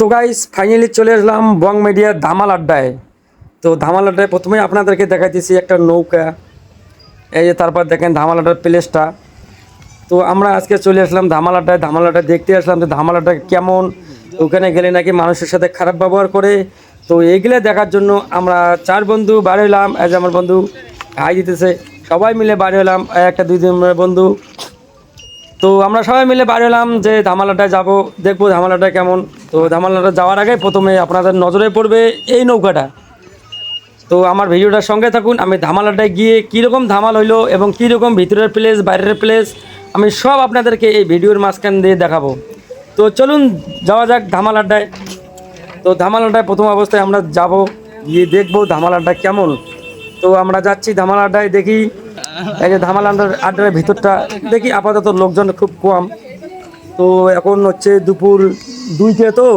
তো guys finally চলে আসলাম বং মিডিয়ার ধামাল আড্ডায়। তো ধামাল আড্ডায় প্রথমে আপনাদেরকে দেখাইতেছি একটা নৌকা। এই যে তারপর দেখেন ধামাল আড্ডার প্লেসটা তো আমরা আজকে চলে আসলাম ধামাল আড্ডায়। ধামাল আড্ডায় দেখতে আসলাম যে ধামাল আড্ডা কেমন, ওখানে গেলে নাকি মানুষের সাথে খারাপ ব্যবহার করে। তো এইগুলো দেখার জন্য আমরা চার বন্ধু বাড়ি হলাম এজ আমার বন্ধু হাই দিতেছে। সবাই মিলে হলাম এই একটা, দুই দিন বন্ধু। তো আমরা সবাই মিলে বাড়ি হলাম যে ধামালাটায় যাব, দেখব ধামালাটা কেমন। তো ধামালাটা যাওয়ার আগে প্রথমে আপনাদের নজরে পড়বে এই নৌকাটা। তো আমার ভিডিওটার সঙ্গে থাকুন, আমি ধামালাটায় গিয়ে কীরকম ধামাল হইল এবং কীরকম ভিতরের প্লেস বাইরের প্লেস আমি সব আপনাদেরকে এই ভিডিওর মাঝখান দিয়ে দেখাবো। তো চলুন, যাওয়া যাক ধামাল আড্ডায় তো ধামাল আড্ডায় প্রথম অবস্থায় আমরা যাব, গিয়ে দেখব ধামাল আড্ডা কেমন। তো আমরা যাচ্ছি ধামাল আড্ডায় দেখি এই যে ধামাল আড্ডার আড্ডার ভিতরটা, দেখি আপাতত লোকজন খুব কম। তো এখন হচ্ছে দুপুর দুইটে তো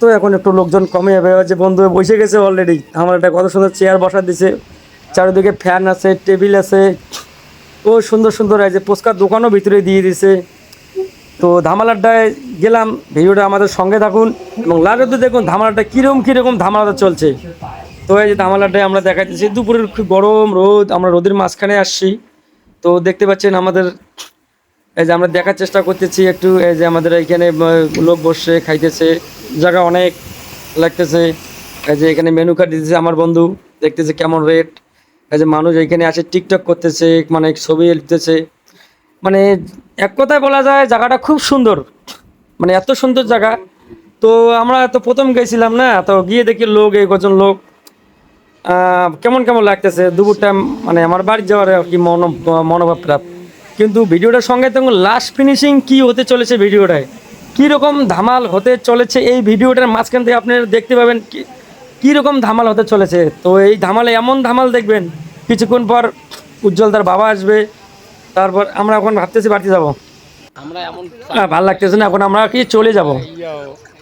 তো এখন একটু লোকজন কমে যাবে। যে বন্ধু বসে গেছে অলরেডি আমার একটা কত সুন্দর চেয়ার বসা দিছে। চারিদিকে ফ্যান আছে টেবিল আছে। ও সুন্দর সুন্দর যে পোস্কার দোকানও ভিতরে দিয়ে দিছে। তো ধামাল আড্ডায় গেলাম, ভিডিওটা আমাদের সঙ্গে থাকুন। এবং লাগাতে দেখুন ধামাল আড্ডা কীরকম কীরকম ধামাল আড্ডা চলছে। তো এই যে ধামাল আমরা দেখাইতেছি, দুপুরের খুব গরম রোদ, আমরা রোদের মাঝখানে আসছি। তো দেখতে পাচ্ছেন আমাদের, এই যে আমরা দেখার চেষ্টা করতেছি, একটু এই যে আমাদের এখানে লোক বসে, খাইতেছে, জায়গা অনেক লাগতেছে। এই যে এখানে মেনু কার্ড দিতেছে আমার বন্ধু, দেখতেছে কেমন রেট এই যে মানুষ এখানে আসে টিকটক করতেছে মানে ছবি তুলতেছে। মানে এক কথায় বলা যায়, জায়গাটা খুব সুন্দর। মানে এত সুন্দর জায়গা। তো আমরা তো প্রথম গেছিলাম না, তো গিয়ে দেখি লোক, এই কজন লোক। কেমন কেমন লাগতেছে? দুপুরটা মানে আমার বাড়ি যাওয়ার আর কি মনো মনোভাবটা কিন্তু ভিডিওটার সঙ্গে তখন লাস্ট ফিনিশিং কি হতে চলেছে ভিডিওটায়? কীরকম ধামাল হতে চলেছে এই ভিডিওটার মাঝখান থেকে আপনারা দেখতে পাবেন কি কীরকম ধামাল হতে চলেছে? তো এই ধামালে এমন ধামাল দেখবেন কিছুক্ষণ পর উজ্জ্বল তার বাবা আসবে তারপর আমরা এখন ভাবতেছি বাড়িতে যাব। হ্যাঁ ভালো লাগতেছে না এখন আমরা কি চলে যাব।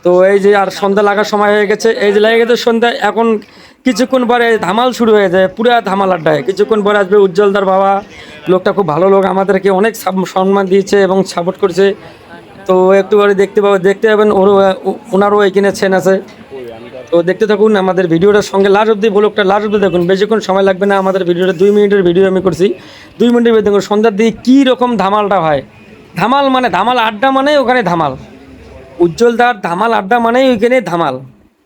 তো এই যে আর সন্ধ্যা লাগার সময় হয়ে গেছে এই যে লেগে গেছে সন্ধ্যা এখন কিছুক্ষণ পরে ধামাল শুরু হয়ে যায়, পুরা ধামাল আড্ডায় কিছুক্ষণ পরে আসবে উজ্জ্বলদার বাবা। লোকটা খুব ভালো লোক, আমাদেরকে অনেক সম্মান দিয়েছে এবং সাপোর্ট করছে। তো একটু পরে দেখতে পাবো, দেখতে পাবেন ওরও ও- ওনারও এখানে চেন আছে। তো দেখতে থাকুন, আমাদের ভিডিওটার সঙ্গে লাস্ট অব্দি ব্লগটা লাস্ট অব্দি দেখুন। বেশিক্ষণ সময় লাগবে না, আমাদের ভিডিওটা দুই মিনিটের ভিডিও আমি করছি। দুই মিনিটের ভিডিও দেখুন, সন্ধ্যার দিকে কী রকম ধামালটা হয়। ধামাল মানে ধামাল আড্ডা মানে ওখানে ধামাল। উজ্জ্বলদার ধামাল আড্ডা মানেই ওইখানে ধামাল।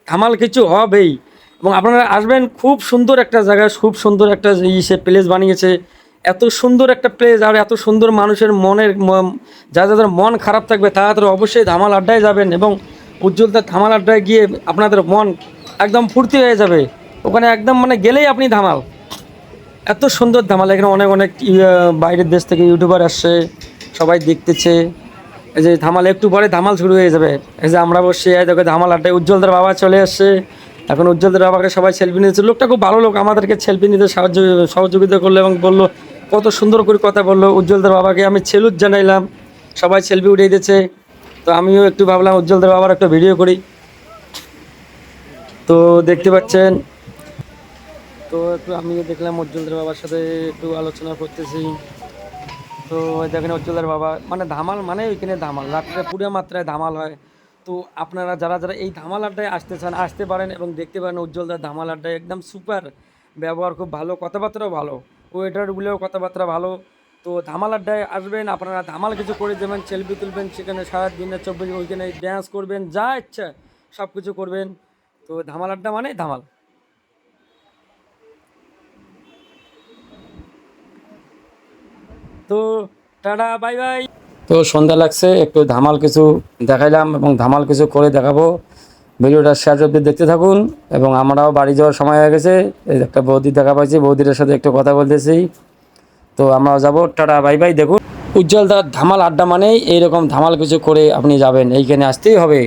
ধামাল কিছু হবেই। এবং আপনারা আসবেন খুব সুন্দর একটা জায়গা খুব সুন্দর একটা ইসে প্লেস বানিয়েছে। এত সুন্দর একটা প্লেস আর এত সুন্দর মানুষের মনের যা যাদের মন খারাপ থাকবে, তারা তারা অবশ্যই ধামাল আড্ডায় যাবেন এবং উজ্জ্বলদার ধামাল আড্ডায় গিয়ে আপনাদের মন একদম ফুর্তি হয়ে যাবে। ওখানে একদম মানে গেলেই আপনি ধামাল। এত সুন্দর ধামাল। এখানে অনেক অনেক বাইরের দেশ থেকে ইউটিউবার আসছে, সবাই দেখতেছে। এই যে ধামাল, একটু পরে ধামাল শুরু হয়ে যাবে। এই যে আমরা বসে দেখো ধামাল আড্ডায় উজ্জ্বলদার বাবা চলে আসছে। এখন উজ্জ্বলদার বাবাকে সবাই সেলফি নিয়েছে। লোকটা খুব ভালো লোক, আমাদেরকে সেলফি নিতে সাহায্য, সহযোগিতা করল এবং বলল, কত সুন্দর করে কথা বলল উজ্জ্বলদার বাবাকে। আমি সেলুট জানাইলাম, সবাই সেলফি উঠিয়ে দিয়েছে। তো আমিও একটু ভাবলাম উজ্জ্বলদার বাবার একটা ভিডিও করি। তো দেখতে পাচ্ছেন, তো একটু আমি দেখলাম উজ্জ্বলদের বাবার সাথে একটু আলোচনা করতেছি। তো দেখেন উজ্জ্বলদের বাবা মানে ধামাল মানে ওইখানে ধামাল, রাত্রে পুরো মাত্রায় ধামাল হয়। তো আপনারা যারা যারা এই ধামাল আড্ডায় আসতে চান, আসতে পারেন এবং দেখতে পারেন উজ্জ্বলদার ধামাল আড্ডায় একদম সুপার ব্যবহার, খুব ভালো, কথাবার্তাও ভালো ওয়েটারগুলোও কথাবার্তা ভালো। তো ধামাল আড্ডায় আসবেন, আপনারা ধামাল কিছু করে দেবেন, সেলফি তুলবেন, সেখানে সারা দিনে চব্বিশ ওইখানে ড্যান্স করবেন, যা ইচ্ছা সব কিছু করবেন। তো ধামাল আড্ডা মানে ধামাল। তো টাটা বাই বাই তো সন্ধ্যা লাগছে, একটু ধামাল কিছু দেখাইলাম এবং ধামাল কিছু করে দেখাবো। ভিডিওটা শেষ অব্দি দেখতে থাকুন এবং আমরাও বাড়ি যাওয়ার সময় হয়ে গেছে, এই একটা বৌদি দেখা পাইছি বৌদির সাথে একটু কথা বলতেছি। তো আমরাও যাব, টাটা, বাই বাই, দেখুন। উজ্জ্বল দার ধামাল আড্ডা মানেই এইরকম ধামাল কিছু করে আপনি যাবেন, এইখানে আসতেই হবে।